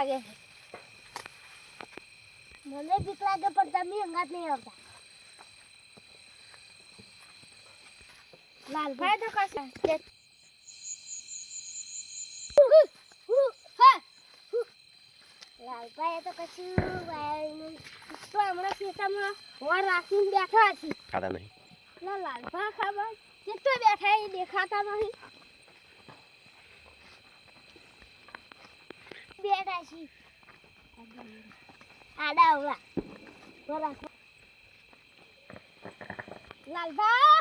લાગે છે. મને બીક લાગે પણ તમે અંગાત નહીં આવતા. લાલભાઈ તો કશે લાલભાઈ તો કશું તો હમણાં ખેતરમાં વર રાખીને બેઠા છે ખાતા નહીં. ના લાલભા ખબર. કેટલો બેઠા એ દેખાતા નહીં. બેઠા છી આડા અવળા બોલા. લાલભા!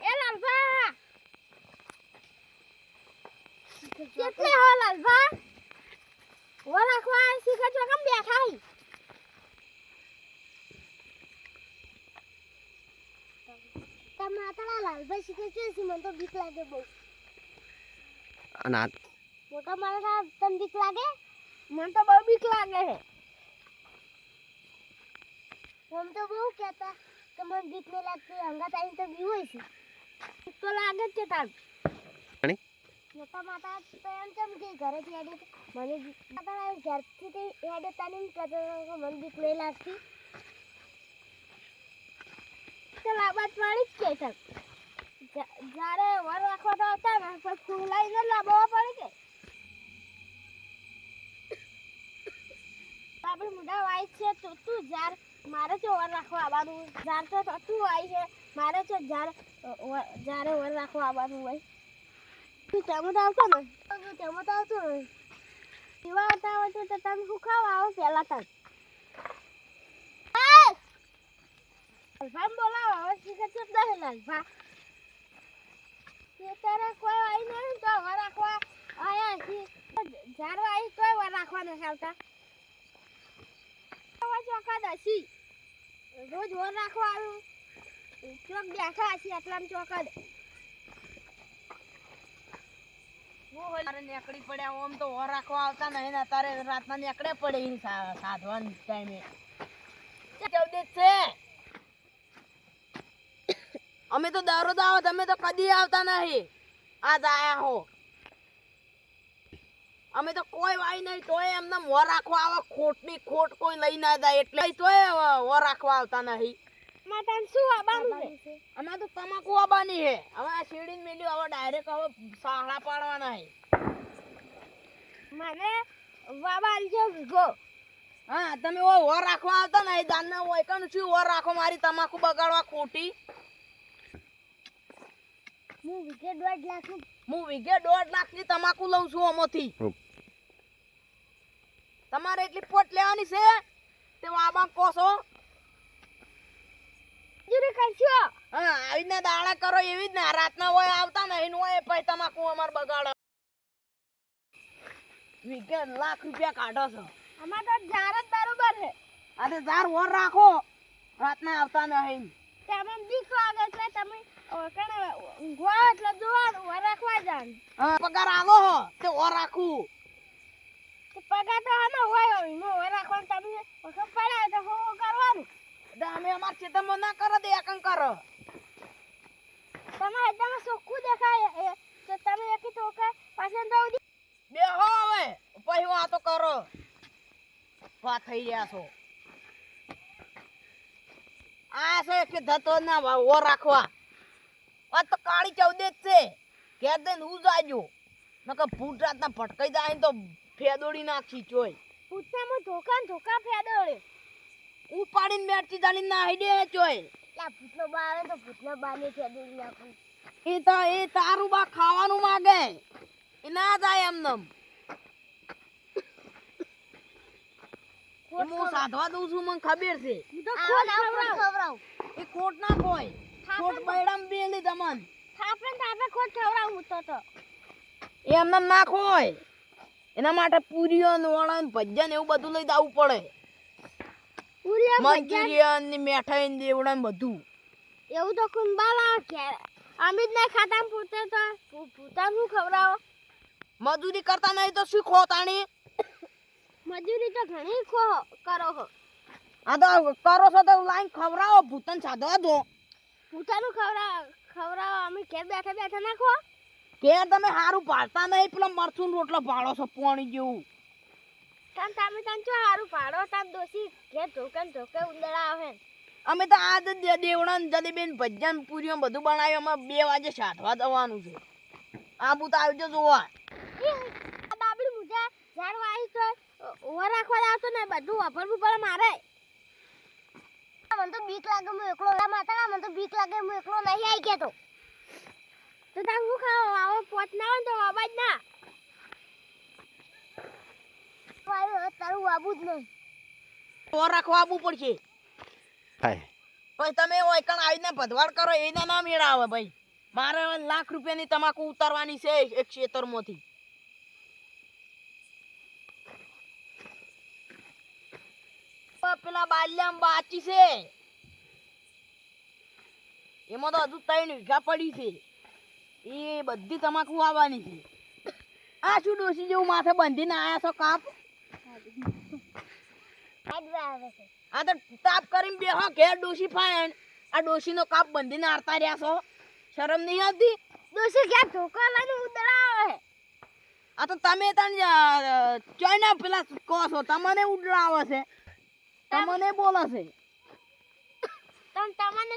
એ લાલભા! કેટલે હો લાલભા? વો રાખવા શીખા ચોકમ બેઠા હી? તમારા તારા લાલભાઈ શીખે છે છે મને તો બીક લાગે બહુ. અને આ મોટા મારા તને બીક લાગે? મને તો બહુ બીક લાગે છે. આમ તો બહુ કહેતા કે મને બીક નહીં લાગતી હંગાત તાઈ તો બી હોય છે. તો લાગે જ છે તાર? મોટા માતા તો એમ કેમ કે ઘરેથી હેડે. મને માતા ઘરથી તે હેડે તાને કહેતો મને બીક નહીં લાગતી. તો લાબાત પડી જ કે જ- જ્યારે વર રાખવા તો હતા ને પછી ફૂલાઈને લાવવા પડે કે? આપણે મુડા વાય છે તો તું જાર, મારે તો ઓર રાખવા આવવાનું જાર તો તો આવી છે, મારે તો જાર જારે ઓર રાખવા આવવાનું હોય. તું તો આવતો ને તું તો આવતો ને પીવા આવતા હોય તો તમે શું ખાવા? આવો પહેલા તક લાલભા બોલાવો, હવે શીખર ચૂપ દે લાલભા તારા કોઈ આવી નહીં તો વર રાખવા આયા છે જાર આવી તોય રાખવા નથી આવતા. ચોકા દસી રોજ વર રાખવા આવ્યું ચોક બેઠા હશે એટલામાં દે નેકડી પડ્યા ઓમ તો ઓર રાખવા આવતા નહીં ને તારે રાતના નેકડે પડે સાધવાન ટાઈમે છે અમે તો દરરોજ આવો, તમે તો કદી આવતા નહીં. આજ આયા હો. અમે તો કોઈ વાય નહીં તોય એમને વર રાખવા આવે ખોટની ખોટ કોઈ લઈ ના જાય એટલે તોય વર રાખવા આવતા નહીં. માતાને શું આવવાનું છે? અમારે તો તમાકુ આવવાની હે હવે આ શેરડીને મેલ્યું હવે ડાયરેક્ટ હવે સાહડા પાડવાના હે મને વાબાલ જો વિગો હા તમે ઓ વર રાખવા આવતા નહીં દાન ના હોય કણ શું વર રાખો મારી તમાકુ બગાડવા ખોટી. હું વિકેટ દોઢ લાખ હું વિગે દોઢ લાખની તમાકુ લઉં છું આમાંથી. તમારે એટલી પોટ લેવાની છે? તે આબા કોસો મજૂરી કરશો હા આવી દાડા કરો એવી જ ને રાતના હોય આવતા ને એનું હોય પછી તમાકુ અમાર બગાડો. વિગન લાખ રૂપિયા કાઢો છો. અમાર તો જાર જ બરોબર છે. અરે જાર ઓર રાખો. રાતના આવતા નહીં. તમે બીક લાગે એટલે તમે ઓકણે ઊંઘવા એટલે જોવાનું વર રાખવા જાન હા પગાર આવો હો તે ઓર રાખું. તો પગાર તો આનો હોય એમાં વર રાખવાનું તમને વખત પડે તો હો હો કરવાનું? અમે અમાર ખેતરમાં ના કરો દે એકન કરો. તમે એકદમ ચોખ્ખું દેખાય તો તમે એકી તો કે પાછળ દઉં બે હો હવે પછી વાતો કરો. વાત થઈ રહ્યા છો. આ છે કે ધતો ના ઓ રાખવા. આ તો કાળી ચૌદે જ છે. દઈને હું જાજો નકર ભૂત રાતના ભટકાઈ જાય તો ફેદોડી નાખી ચોય પૂછનામાં ધોકા ધોકા ફેદોળ્યો ઉપાડીને બેઠી ચાલીને નાહી દે ચોય લા ભૂતનો બા આવે તો ભૂતનો બાને ફેદોડી નાખું. એ તો એ તારું બા ખાવાનું માગે. એ ના જાય એમનેમ હું સાધવા દઉં છું મને ખબર છે. એ ખોટ ના કોઈ ખોટ બૈડામ બેલી તમન થાપે થાપે ખોટ ખવડાવું તો તો. એમને ના ખોય. એના માટે પૂરીઓ વણન ભજન એવું બધું લઈ આવવું પડે. મંચુરિયન ને મીઠાઈ ને દેવડા ને બધું. એવું તો કુંબાલા ઘેર અમિત ના ખાતા ને પૂછે તો. ભૂ- ભૂતાને શું ખવડાવો? મજૂરી કરતા નહીં તો શું ખોતાણી મજૂરી તો ઘણી ખો કરો હો. આ તો કરો છો તો લાઈન ખવડાવો ભૂતન સાધવા દો. પૂતાનું ખવડા ખવડાવો અમે ઘેર બેઠા બેઠા નાખો કે તમે સારું પાડતા નહીં પેલા મરચું રોટલો પાડો છો પોણી જેવું. તાન તમે તાન જો હારું પાડો તમ દોશી કે ધોકે ને ધોકે ઉંદરા આવે અમે તો આજ જ દે- ભજન પૂરીઓ બધું બનાવ્યું અમે બે વાગે સાઠવા જવાનું છે. આબુ તો આવજો જોવા. બાબડી મુજા ઝાડ વાઈ તો ઓવર રાખવા આવતો ને બધું વાપરવું પડે મારે. મને તો બીક લાગે હું એકલો માતા મને તો બીક લાગે હું એકલો નહીં આવી કેતો તો તાર હું ખાવ આવો? પોત ના હોય તો અવાજ ના. તારું આબુ જ નહીં. તો રાખવા આવવું પડશે. પછી તમે ઓયકણ આવીને ભદવાડ કરો એના ના મેળા આવે ભાઈ. મારે લાખ રૂપિયાની તમાકુ ઉતારવાની છે એક ખેતરમાંથી પેલા બાલ્યામ બાચી છે. એમાં તો હજુ ત્રણ વીઘા પડી છે. એ બધી તમાકુ આવવાની છે. આ શું ડોસી જેવું માથે બંધીને આયા છો કાપ? હા આવે આ તો તાપ કરીને બેહો ઘેર ડોસી ફાયણ આ ડોસીનો કાપ બંધીને આરતા રહ્યા છો. શરમ નહીં આવતી? દોશી ક્યાં ધોકો લઈને ઉતરા આવે? આ તો તમે તને ચોઈના પેલા કહો છો તમને ઉડરાવે છે. તમને બોલે છે. તમ તમને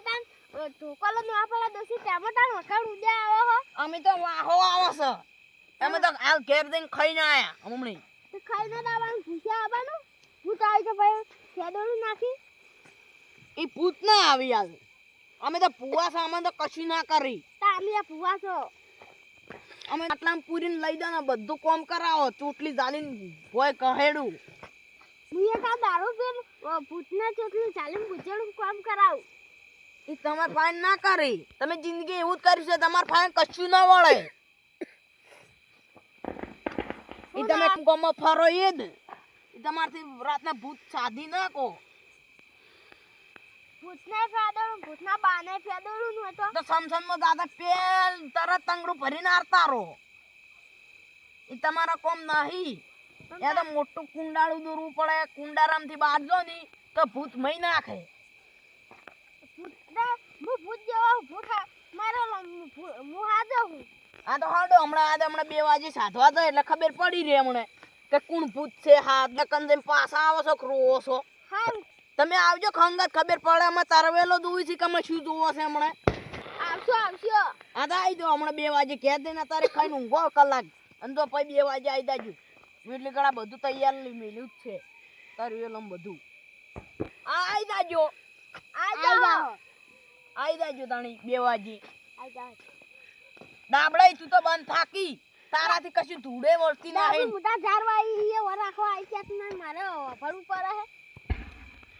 ધોકો લઈને આપેલા દોશી તેમાં તાર વખાણ ઉડ્યા આવો હો? અમે તો વાહો આવો છે. અમે તો હાલ ઘેર જઈને ખાઈને આયા હમણાં. તો ખાઈને દાવાનું ભૂસ્યા આવવાનું? ભૂત આવી તો ભાઈ ખેદોડું નાખી. એ ભૂત ના આવી હાલ અમે તો પુવા સામાન તો કશું ના કરી. તા અમે આ ભૂવા છો. અમે આટલા પૂરીને લઈ દો ને બધું કોમ કરાવો ચોટલી ચાલીને ભોય કહેડું. હું એક આ દારૂ પીને ભૂતના ચોટલું ચાલીને ગુજરનું કામ કરાવું. એ તમાર ફાઈન ના કરી. તમે જિંદગી એવું જ કર્યું છે તમાર ફાઈન કશું ના વળે. એ તમે ગામમાં ફરો એ જ. તમારથી રાતના ભૂત સાધી નાખો. ભૂતના ફેદોડું ભૂતના બાને ફેદોડું નું હતો. તો સમસનમાં દાદા પેલ તરત તંગડું ભરીને આરતા રહો. એ તમારા કોમ નહીં. તો મોટું કુંડાળું દોરવું પડે. કુંડારામથી બાંધજો ની તો ભૂત મહી નાખે. હું ભૂત જેવો ભૂત મારો હું હાજો હું. આ તો હાડો હમણાં આજે હમણાં બે વાગે સાધવા જાય એટલે ખબર પડી રહી હમણે કે કોણ ભૂત છે હાથ ને કંદે પાછા આવો છો રોવો છો? તમે આવજો ખંગત ખબર પડે અમે તરવેલો દુઈ છે કે અમે શું જોવો છે હમણે? આવશો આવશો. આ તો આવી જાઓ હમણાં બે વાગે ઘેર દઈને તારે ખાઈને ઊંઘો કલાક. અને તો પછી બે વાગે આવી જાજો. એટલે કડા બધું તૈયાર મેલ્યું જ છે. તરવેલો બધું. આ આવી જાજો. આ જાઓ. આવી જાજો તાણી બે વાગે દાબડાઈ તું તો બંધ થાકી. તારાથી કશું ધૂળે વળતી ના નહીં. મુદા ઝાડ વાઈ એ વર રાખવા આવી છે ને મારે ભરવું પડે હે.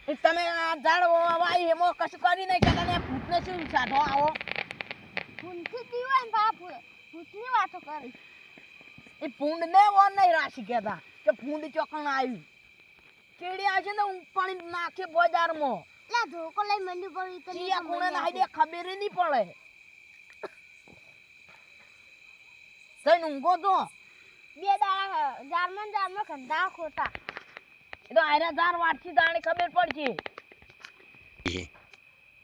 એ તમે આ ઝાડ વાઈ એમાં કશું કરી નહીં કે તને ભૂતને શું સાધો આવો. ભૂલથી જીવાય ને બાપુ ભૂતની વાતો કરી. એ ભૂંડ ને વન નહીં રાશી કહેતા કે પૂંડ ચોકણ આવ્યું. કેડી આવશે ને હું પાણી નાખે બજારમાં. એટલે ધોકો લઈ મંડી પડી તો ચિયા કોણે નાઈ દે ખબર નહીં પડે. જઈને ઊંઘો તો? બે દાડા જારમાં ને જારમાં કંધા ખોટા. એ તો આયરા જાર વાટથી તાણે ખબર પડશે.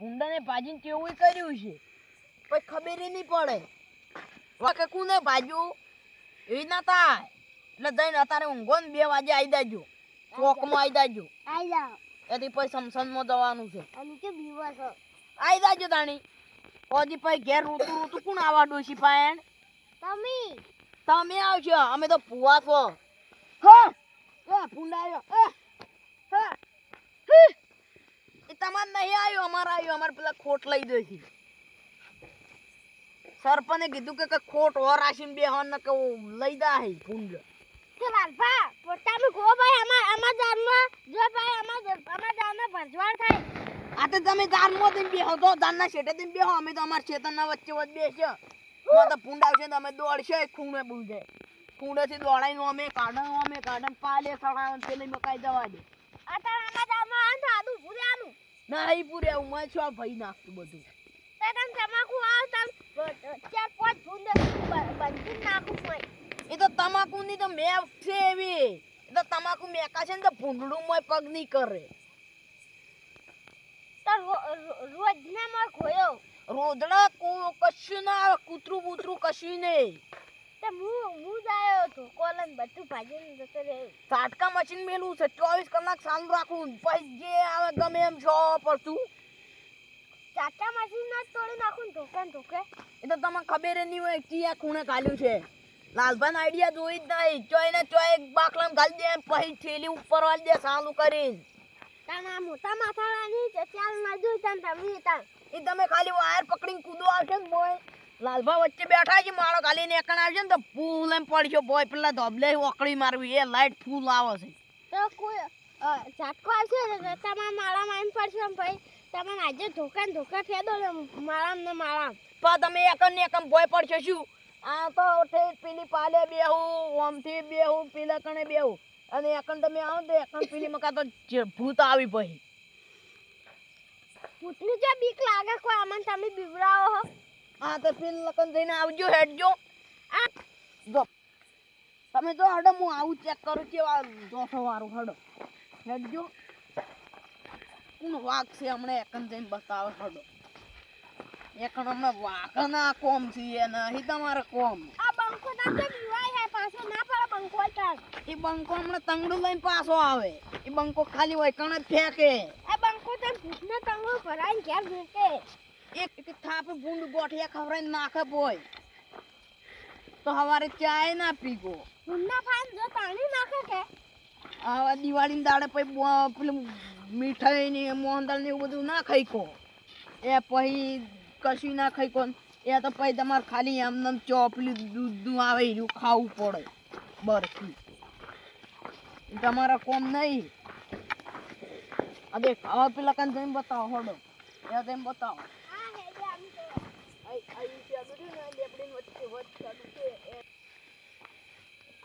ભૂંડાને ભાજીને કેવું કર્યું છે? પછી ખબર નહીં પડે. વાકે કુને ભાજ્યું? એ ના થાય. એટલે જઈને અત્યારે ઊંઘો ને બે વાગે આવી જાજો. ચોકમાં આવી દેજો આવી જાઓ. એથી પછી સમસનમાં જવાનું છે. અને કે બીવો છો. આવી જાજો તાણી. પછી પછી ઘેર રોતું રોતું કોણ આવા ડોશી પાયણ? તમે. તમે આવશો અમે તો પુવા છો. હા? એ ભૂંડા આવ્યો એ, હા, હે. એ તમારે નહીં આવ્યો અમારે આવ્યો. અમારે પેલા ખોટ લઈ દે છે. સરપંચે કીધું કે ખોટ ઓર આશીન બે હોન ને કે લઈ દા હે ભૂંડ. કે વાલભા. પોતાનું કો ભાઈ અમાર અમાર જાનમાં જો ભાઈ અમાર અમાર જાનમાં ભરજવાડ થાય. આ તો તમે જાનમાં દઈને બેહો તો જાનના શેઠે દઈને બેહો. અમે તો અમારા ખેતરના વચ્ચે વચ્ચે બેસ્યો માં તો ભૂંડ આવશે ને અમે દોડશે ખૂણે બુજે ખૂણેથી દોડાઈને અમે કાઢો અમે કાઢો પાલે સડાવ પેલે મકાઈ દવા દે. અત્યારે અમાર જાનમાં આન. થાતું ભૂર્યાનું નહીં પૂરે હું છો ભાઈ નાખતું બધું? તે તમ તમાકુ આવ તમ ચાર પાંચ ભૂંડ બંધી નાખું હોય. એ તો તમાકુની તો મેં છે એવી. એ તો તમાકુ મેકા છે ને તો ભૂંડડું મોય પગ નહીં કરે. રોજ ને મોય ખોયો? રોદડા કશું ના આવે કૂતરું બૂતરું કશું નહીં. ઝાટકા મશીન મેલું છે ચોવીસ કલાક ચાલુ રાખવું પછી જે આવે ગમે એમ છો પડતું ચાટા મશીન ના તોડી નાખું ધોકે ધોકે. એ તો તમને ખબર નહીં હોય કે આ ખૂણે કાઢ્યું છે. લાલભાઈ આઈડિયા જોઈ જ નહીં. ચોય ને ચોય એક બાકલામ ઘાલી દે પછી થેલી ઉપર વાળી દે ચાલુ કરીને. તાના મોટા માથાળાની ચાલ ના જોઈ તાન તમે તાન. એ તમે ખાલી વાયર પકડીને કૂદો આવશે ને બોય. લાલભા વચ્ચે બેઠા છે માળો ખાલી એકણ આવશે ને તો ફૂલ એમ પડશે. બોય પેલા ધોબલે ઓકળી મારવી. એ લાઈટ ફૂલ આવે છે. તો કોઈ ઝાટકો આવશે ને તો તમારા માળામાં એમ પડશે ને ભાઈ. તમારે આજે ધોકા ને ધોકા ફેદો ને માળામ ને માળામ. પણ તમે એકણ ને એકમ બોય પડશે શું? આ તો ઠેઠ પેલી પાલે બેહું ઓમથી બેહું પેલા કણે બેહું. અને એકણ તમે આવો તો એકણ પેલી મકા તો ભૂત આવી પછી ભૂતની જે બીક લાગે કોઈ અમને તમે બીવડાવો હો. આ તો પેલી લકન જઈને આવજો હેડજો. આ જો. તમે જો હડો હું આવું ચેક કરું કેવા જોશો વાળું હડો. હેડજો. કોણ વાઘ છે હમણાં એકન જઈને બતાવે હડો. એકણ હમણાં વાઘના કોમ છે એ નહીં તમારે કોમ. આ બંકો તાન તો બીવાય હે પાછો ના પડે બંકો તાન એ બંકો હમણાં તંગડું લઈને પાછો આવે. એ બંકો ખાલી હોય કણ ફેંકે. આ બંકો તાન ભૂતને તંગો ભરાઈને ઘેર ભેટે એક એક થાપે ભૂંડ ગોઠિયા ખવડાવીને નાખે બોય. તો હવારે ચાય ના પીગો ના ફાન જો તાણી નાખે કે? આવા દિવાળી દાડે પછી પેલું મીઠાઈ ને મોહનદાળ ને એવું બધું ના ખાઈ કો. એ પછી કશું ના ખાઈ કોણ એ તો પછી તમારે ખાલી એમને ચોપલી દૂધનું આવે એવું ખાવું પડે. બરફી. તમારા કોમ નહીં. અબે ખાવા પેલા કાન તમે બતાવો, હોડો. એ તમે બતાવો.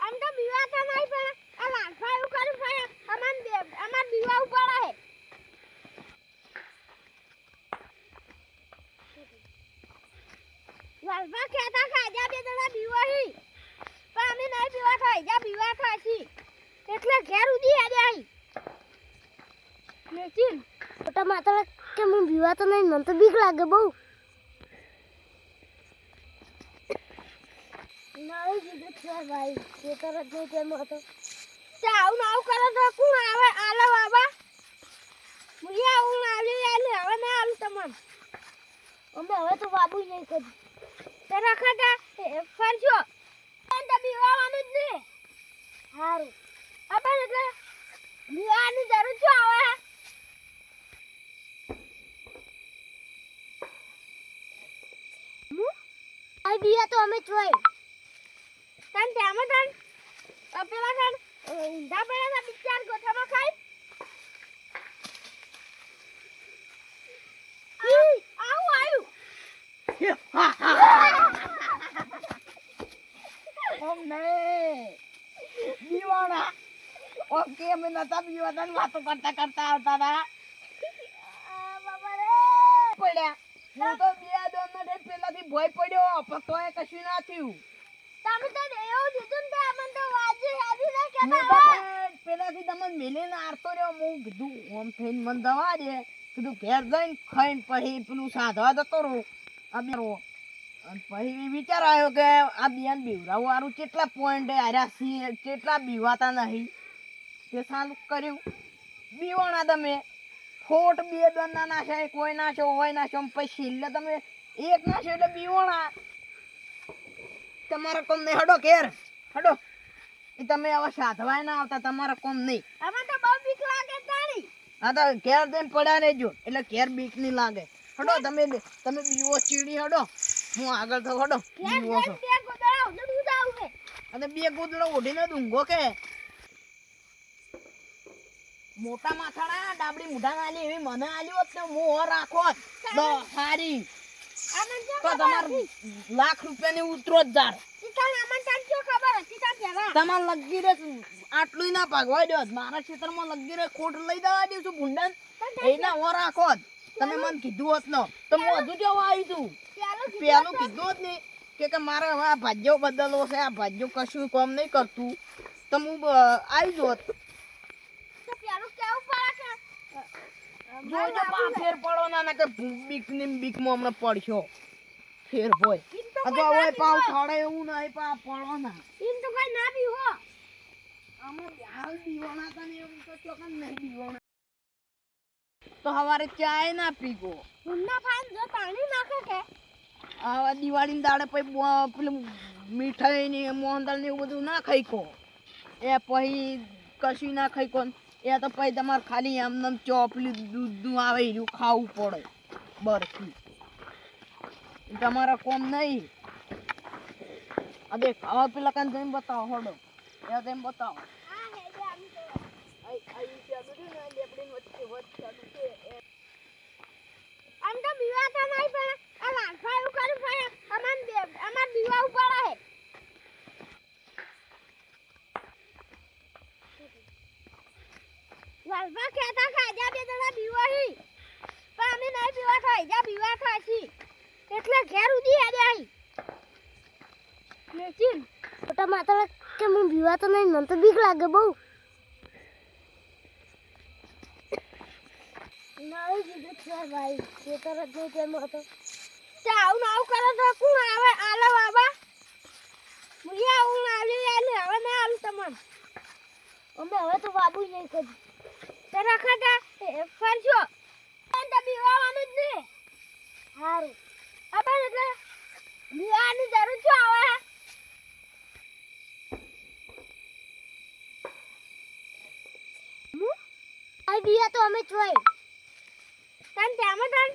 આમ તો બીવા નહીં પણ આ લાલફા એવું કરું પણ અમાર અમાર બીવા ઉપર લાલફા કહેતા ખાજા બે જણા બીવા હી. પણ અમે નહીં બીવા ખાઈ જા બીવા ખાશી એટલે ઘેર ઉધી હેડે આઈ. મેચીન મોટા માતા કે હું બીવા તો નહીં મને તો બીક લાગે બહુ. નહીં કીધું છે ભાઈ ખેતર જ નહીં તેમ હતો. આવું ને આવું કરે તો કોણ આવે? આલો બાબા. મુજે આવું ને આલી આલી હવે ના આલું તમને. અમે હવે તો બાબુ નહીં તે રખાતા ફરજો. તો બીવાવાનું જ નહીં સારું આપણે એટલે બીવાની જરૂર શું આવે? આ તો અમે જોઈ તન ત્યાં તન? પેલા તન ઊંધા પડ્યા હતા, બિચાર ગોઠામાં ખાઈ આવું આવું અમને ઓકે અમે નતા બીવાતા વાતો કરતા કરતા આવતા હતા આ બાબા રે પડ્યા. હું તો બે દોન ને પેલાથી ભય પડ્યો પણ તોય કશું ના થયું. તમે તો એવું દીધું તે અમને તો વાજે યાદી ના કેતા તો હો. તે પેલાથી તમને મિલીને આરતો રહ્યો. હું કીધું ઓમ થઈને મને દવા દે. કીધું ઘેર જઈને ખાઈને પછી પેલું સાધવા જતો રહું. પછી વિચાર આવ્યો કે આ બેન બીવરાવું આરું કેટલા પોઈન્ટ હાર્યા છીએ કેટલા બીવાતા નહીં. તે સારું કર્યું. બીવાણા તમે. ખોટ બે દંડા નાખ્યા કોઈ નાખ્યો હોય નાખ્યો છો પછી છેલ્લે તમે એક નાખ્યો એટલે બીવાણા. તમારા કોમ નહીં. હડો કેર હડો. એ તમે હવે સાધવાય ના આવતા તમારા કોમ નહીં. અમે તો બહુ બીક લાગે તાણી હા તો ઘેર દઈને પડ્યા રહેજો. એટલે ઘેર બીક નહીં લાગે. હડો તમે તમે બીવો ચીડી હડો. હું આગળ તો હડો બીવો છો. હે અને બે ગોદડો ઓઢીને ડુંગો કે. મોટા માથાના ડાબડી મુઢા આલી એવી મને આલી હોત ને હું ઓર રાખોત તો હારી. તો તમાર લાખ રૂપિયાની ઉતરો જ જાર તમાર લગી રે આટલું ના ભાગવા દો મારા ક્ષેત્રમાં લગી રે ખોટ લઈ દેવા છું ભૂંડન? એના ઓર રાખો જ. તમે મને કીધું હોત ન તો હું હજુ જવા આવી છું પેલું કીધું જ નહીં કે કે મારે હવે આ ભાજ્યો બદલવો છે આ ભાજ્યો કશું કામ નહીં કરતું. તો હું આવી જોત જોજો ફેર પડો ના ના કે બીક ને બીકમાં હમણાં પડશો ફેર હોય. હવે પાવ છોડે એવું નહીં પા પડો ના. ઈમ તો કોઈ ના પીવો. અમે હાલ દીવાના હતા એવું તો ચોકન નહીં દીવાના તો હવારે ચાય ના પીગો. ઊંડા ફાઈન જો પાણી નાખે કે? આ દિવાળી દાડે પછી પેલું મીઠાઈ ને મોહનદાળ ને એવું બધું ના ખાઈ કો એ પછી કશું ના ખાઈ કો એ તો પછી તમારે ખાલી એમને એમ ચો પેલું દૂધનું આવે રહ્યું ખાવું પડે બરફી. તમારા કોમ નહીં. દેખ હવે પેલા કાન જઈને બતાવો હડો એ જઈને બતાવો. આમ તો બીવા તો નહીં પણ આ કહેતા ખાજા બે જણા બીવા હી અમે નહીં બીવા ખાઈ જા બીવા ખાશી એટલે ઘેર હેડે આઈ લેચિન મોટા કે હું બીવા તો નહીં, મને તો બીક લાગે બહુ. નહીં કીધું છે ભાઈ. ખેતર જ નહીં તેમ હતો. તે આવું ને આવું તો કોણ આવે? આલે બાબા. મુજે આવું આલી હવે નહીં આલું તમને. અમે હવે તો બાબુ નહીં કરી તે રખાતા ફરજો. તો બીવાનું જ નહીં. સારું આપણે એટલે બીવાની જરૂર શું આવે? બીયા તો અમે જોઈ તન તેમાં તન.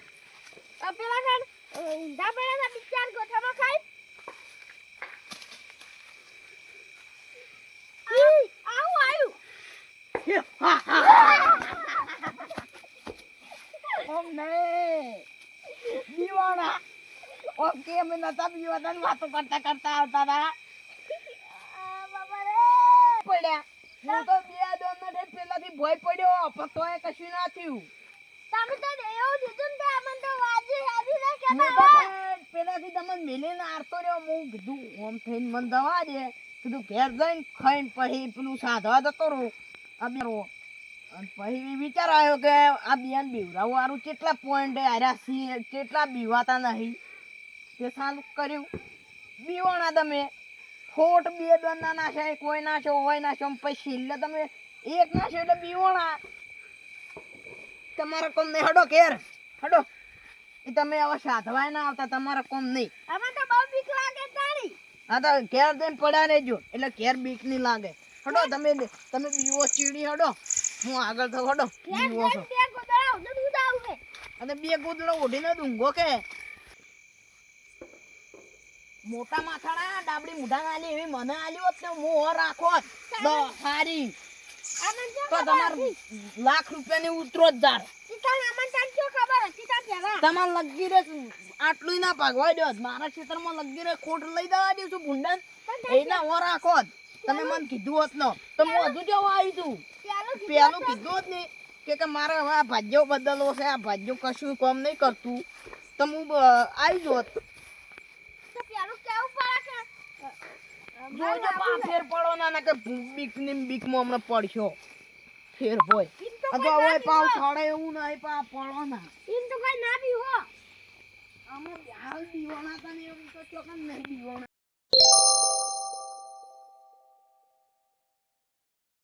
પેલા તન ઊંધા પડ્યા હતા બિચાર ગોઠામાં ખાઈ. આયું. ઓકે અમે નતા બીવાતા ને વાતો કરતા કરતા આવતા હતા. પડ્યા. હું તો બે પેલાથી ભય પડ્યો પણ તોય કશું ના થયું. તમે તો એવું દીધું ને તે અમને તો વાજી હેડી ના હું હોય. પણ પેલાથી તમને મેલીને આરતો રહ્યો. હું કીધું ઓમ થઈને મને દવા દે. કીધું ઘેર જઈને ખાઈને પછી પેલું સાધવા જતો રહું. આ બે પછી વિચાર આવ્યો કે આ બિયાન બીવરાવું હારું કેટલા પોઈન્ટ હાર્યા છીએ કેટલા બીવાતા નહીં. તે સારું કર્યું. બીવાણા તમે. ફોટ બે છો નાખ્યા કોઈ નાખ્યો હોય નાખ્યો અને પછી છેલ્લે તમે એક નાખ્યો એટલે બીવાણા. તમારા કોમ નહીં. હડો ઘેર. હડો. એ તમે હવે સાધવાય ના આવતા તમારા કોમ નહીં. અમે તો બહુ બીક લાગે તારી. હા તો ઘેર જઈને પડ્યા રહેજો. એટલે ઘેર બીક નહીં લાગે. હડો તમે તમે બીવો ચીડી હડો. હું આગળ તો હડો. બીવો છો અને બે ગોદડો ઓઢીને ડુંગો કે. મોટા માથાડા ડાબડી મુઢા ના આલી એવી મને આલી હોત ને હું રાખો સારી તો તો તમાર હતી. લાખ રૂપિયાની ઉતરો જ હતી? પહેલા તમાર લગી રે આટલું ના ભાગવા દો. મારા ક્ષેત્રમાં લગી રે ખોટ લઈ દેવા દઉં છું ભૂંડન. એના ઓર રાખો તમે મને કીધું હોત ન. તો હું હજુ જવા આવી છું. પેલું કીધું જ નહીં કે કે મારે હવે આ ભાજ્યો બદલવો છે. આ ભાજ્યો કશું કામ નહીં કરતું. તો હું આવી જોત તો પેલું કેવું પડે કે જોજો પા ફેર પડો ના ના કે બીક ને બીકમાં હમણાં પડશો. ફેર હોય. અગો હવે ના પાવ. છોડે એવું નહીં પા પડો ના. ઈમ તો કઈ ના પીવો અમે હાલ દીવાના તને એવું તો ચોકન નહીં દીવાના.